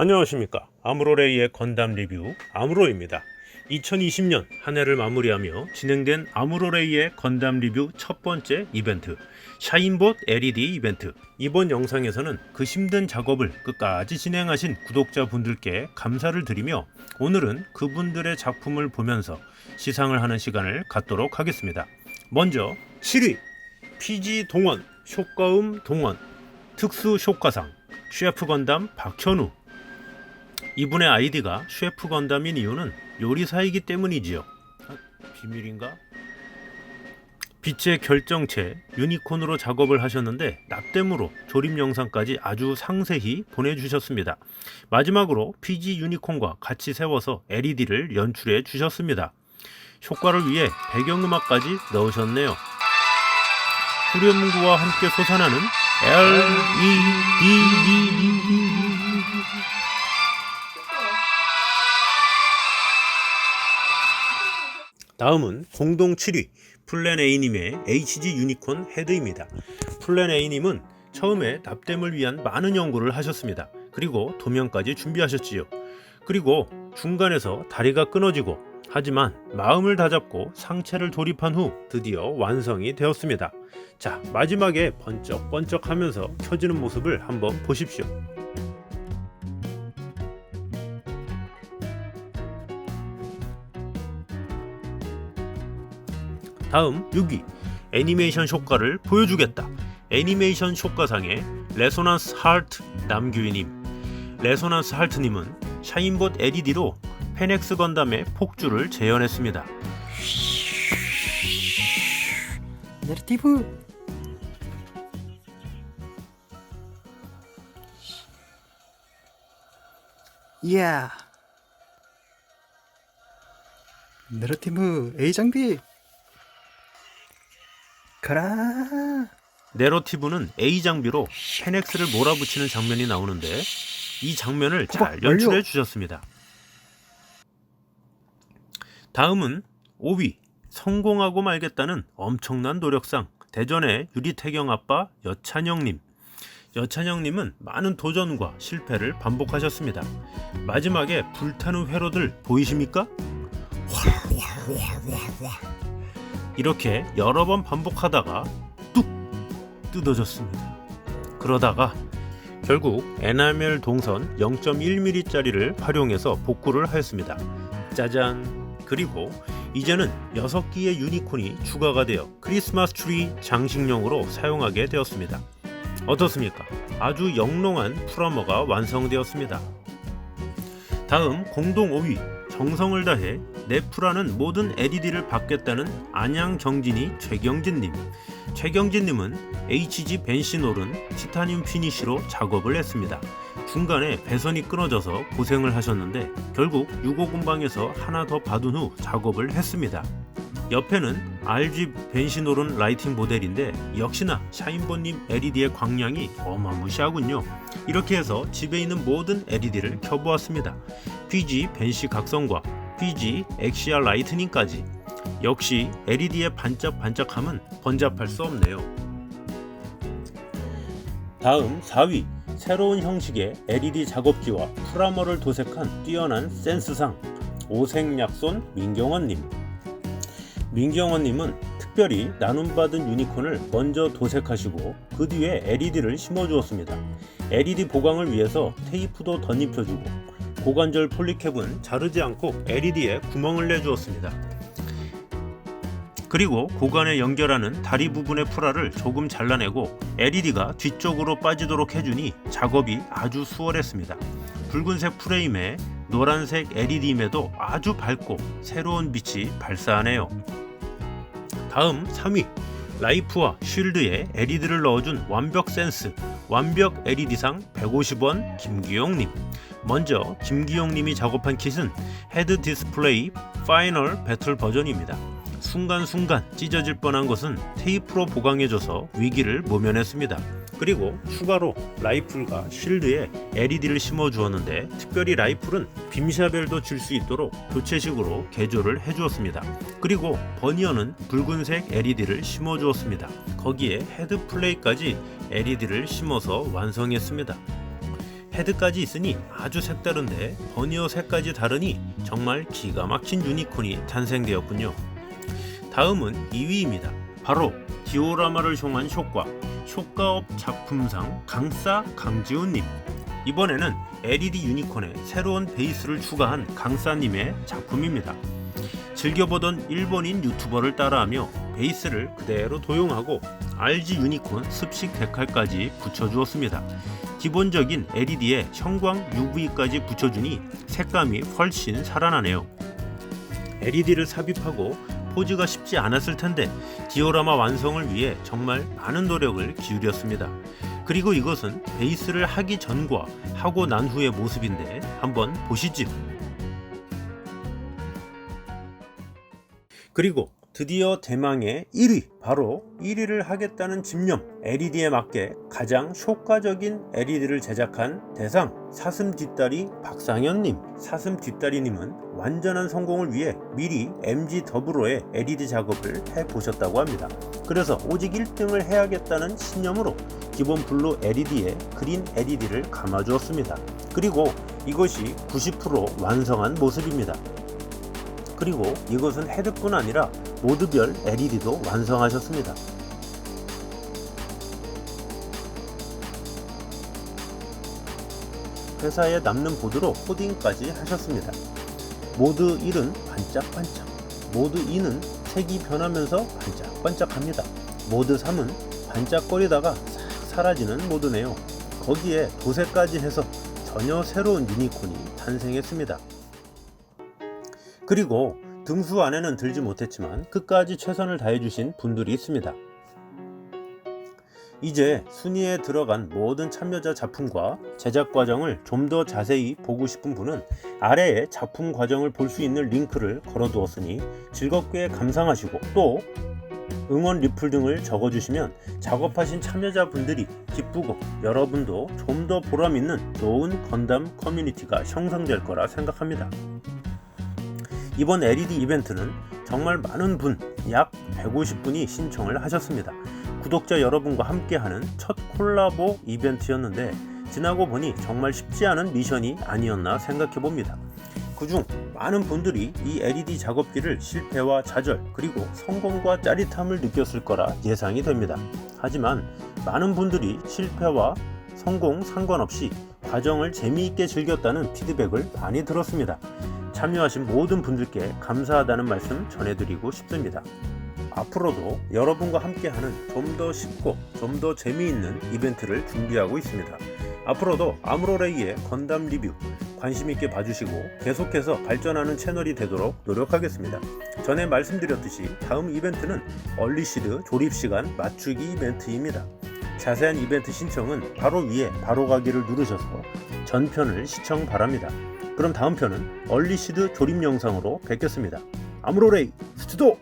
안녕하십니까. 아무로레이의 건담 리뷰 아무로입니다. 2020년 한 해를 마무리하며 진행된 아무로레이의 건담 리뷰 첫 번째 이벤트 샤인봇 LED 이벤트. 이번 영상에서는 그 힘든 작업을 끝까지 진행하신 구독자분들께 감사를 드리며 오늘은 그분들의 작품을 보면서 시상을 하는 시간을 갖도록 하겠습니다. 먼저 7위 PG 동원 효과음 동원 특수 효과상 셰프 건담 박현우 이분의 아이디가 셰프 건담인 이유는 요리사이기 때문이지요. 아, 비밀인가? 빛의 결정체 유니콘으로 작업을 하셨는데 납땜으로 조립 영상까지 아주 상세히 보내주셨습니다. 마지막으로 PG 유니콘과 같이 세워서 LED를 연출해 주셨습니다. 효과를 위해 배경음악까지 넣으셨네요. 후렴구와 함께 솟아나는 LED 다음은 공동 7위 플랜 A님의 HG 유니콘 헤드입니다. 플랜 A님은 처음에 납땜을 위한 많은 연구를 하셨습니다. 그리고 도면까지 준비하셨지요. 그리고 중간에서 다리가 끊어지고 하지만 마음을 다잡고 상체를 돌입한 후 드디어 완성이 되었습니다. 자, 마지막에 번쩍번쩍 하면서 켜지는 모습을 한번 보십시오. 다음 6위. 애니메이션 효과를 보여주겠다. 애니메이션 효과상의 레소넌스 하트 남규희님. 레소넌스 하트님은 샤인봇 LED로 페넥스 건담의 폭주를 재현했습니다. 네르티브. 이야. 네르티브 A 장비 가라 네러티브는 A 장비로 페넥스를 몰아붙이는 장면이 나오는데 이 장면을 잘 연출해. 주셨습니다. 다음은 5위 성공하고 말겠다는 엄청난 노력상 대전의 유리태경 아빠 여찬영님 여찬영님은 많은 도전과 실패를 반복하셨습니다. 마지막에 불타는 회로들 보이십니까? 이렇게 여러 번 반복하다가 뚝 뜯어졌습니다. 그러다가 결국 에나멜 동선 0.1mm짜리를 활용해서 복구를 하였습니다. 짜잔! 그리고 이제는 6기의 유니콘이 추가가 되어 크리스마스 트리 장식용으로 사용하게 되었습니다. 어떻습니까? 아주 영롱한 프라모가 완성되었습니다. 다음 공동 5위 정성을 다해 네프라는 모든 LED를 받겠다는 안양 정진이 최경진님. 최경진님은 HG 벤시놀은 티타늄 피니쉬로 작업을 했습니다. 중간에 배선이 끊어져서 고생을 하셨는데 결국 6호 공방에서 하나 더 받은 후 작업을 했습니다. 옆에는 RG 벤시놀은 라이팅 모델인데 역시나 샤인본님 LED의 광량이 어마무시하군요. 이렇게 해서 집에 있는 모든 LED를 켜보았습니다. PG 벤시 각성과 PG 엑시아 라이트닝까지 역시 LED의 반짝반짝함은 번잡할 수 없네요. 다음 4위 새로운 형식의 LED 작업지와 프라모를 도색한 뛰어난 센스상 오색약손 민경원님 민경원님은 특별히 나눔받은 유니콘을 먼저 도색하시고 그 뒤에 LED를 심어주었습니다. LED 보강을 위해서 테이프도 덧입혀주고 고관절 폴리캡은 자르지 않고 LED에 구멍을 내주었습니다. 그리고 고관에 연결하는 다리 부분의 프라를 조금 잘라내고 LED가 뒤쪽으로 빠지도록 해주니 작업이 아주 수월했습니다. 붉은색 프레임에 노란색 LED임에도 아주 밝고 새로운 빛이 발사하네요. 다음 3위 라이프와 쉴드에 LED를 넣어준 완벽 센스 완벽 LED상 150원 김기용님 먼저 김기용님이 작업한 kit은 헤드 디스플레이 파이널 배틀 버전입니다. 순간순간 찢어질 뻔한 것은 테이프로 보강해줘서 위기를 모면했습니다. 그리고 추가로 라이플과 쉴드에 LED를 심어 주었는데 특별히 라이플은 빔샤벨도 줄 수 있도록 교체식으로 개조를 해 주었습니다. 그리고 버니어는 붉은색 LED를 심어 주었습니다. 거기에 헤드 플레이까지 LED를 심어서 완성했습니다. 헤드까지 있으니 아주 색다른데 버니어 색까지 다르니 정말 기가 막힌 유니콘이 탄생되었군요. 다음은 2위입니다. 바로 디오라마를 숑한 쇼과 쇼가업 작품상 강싸 강지훈님 이번에는 LED 유니콘에 새로운 베이스를 추가한 강싸님의 작품입니다. 즐겨보던 일본인 유튜버를 따라하며 베이스를 그대로 도용하고 RG 유니콘 습식 데칼까지 붙여주었습니다. 기본적인 LED에 형광 UV까지 붙여주니 색감이 훨씬 살아나네요. LED를 삽입하고 포즈가 쉽지 않았을 텐데 디오라마 완성을 위해 정말 많은 노력을 기울였습니다. 그리고 이것은 베이스를 하기 전과 하고 난 후의 모습인데 한번 보시죠. 그리고 드디어 대망의 1위 바로 1위를 하겠다는 집념 LED에 맞게 가장 효과적인 LED를 제작한 대상 사슴 뒷다리 박상현님. 사슴 뒷다리님은 완전한 성공을 위해 미리 MG 더블로의 LED 작업을 해보셨다고 합니다. 그래서 오직 1등을 해야겠다는 신념으로 기본 블루 LED에 그린 LED를 감아주었습니다. 그리고 이것이 90% 완성한 모습입니다. 그리고 이것은 헤드뿐 아니라 모드별 LED도 완성하셨습니다. 회사에 남는 보드로 코딩까지 하셨습니다. 모드 1은 반짝반짝, 모드 2는 색이 변하면서 반짝반짝합니다. 모드 3은 반짝거리다가 싹 사라지는 모드네요. 거기에 도색까지 해서 전혀 새로운 유니콘이 탄생했습니다. 그리고 등수 안에는 들지 못했지만 끝까지 최선을 다해주신 분들이 있습니다. 이제 순위에 들어간 모든 참여자 작품과 제작 과정을 좀 더 자세히 보고 싶은 분은 아래에 작품 과정을 볼 수 있는 링크를 걸어 두었으니 즐겁게 감상하시고 또 응원 리플 등을 적어주시면 작업하신 참여자분들이 기쁘고 여러분도 좀 더 보람있는 좋은 건담 커뮤니티가 형성될 거라 생각합니다. 이번 LED 이벤트는 정말 많은 분, 약 150분이 신청을 하셨습니다. 구독자 여러분과 함께하는 첫 콜라보 이벤트였는데 지나고 보니 정말 쉽지 않은 미션이 아니었나 생각해 봅니다. 그중 많은 분들이 이 LED 작업기를 실패와 좌절 그리고 성공과 짜릿함을 느꼈을 거라 예상이 됩니다. 하지만 많은 분들이 실패와 성공 상관없이 과정을 재미있게 즐겼다는 피드백을 많이 들었습니다. 참여하신 모든 분들께 감사하다는 말씀 전해드리고 싶습니다. 앞으로도 여러분과 함께하는 좀 더 쉽고 좀 더 재미있는 이벤트를 준비하고 있습니다. 앞으로도 아무로레이의 건담 리뷰 관심 있게 봐주시고 계속해서 발전하는 채널이 되도록 노력하겠습니다. 전에 말씀드렸듯이 다음 이벤트는 얼리시드 조립시간 맞추기 이벤트입니다. 자세한 이벤트 신청은 바로 위에 바로 가기를 누르셔서 전편을 시청 바랍니다. 그럼 다음 편은 얼리시드 조립 영상으로 뵙겠습니다. 아무로레이 스튜도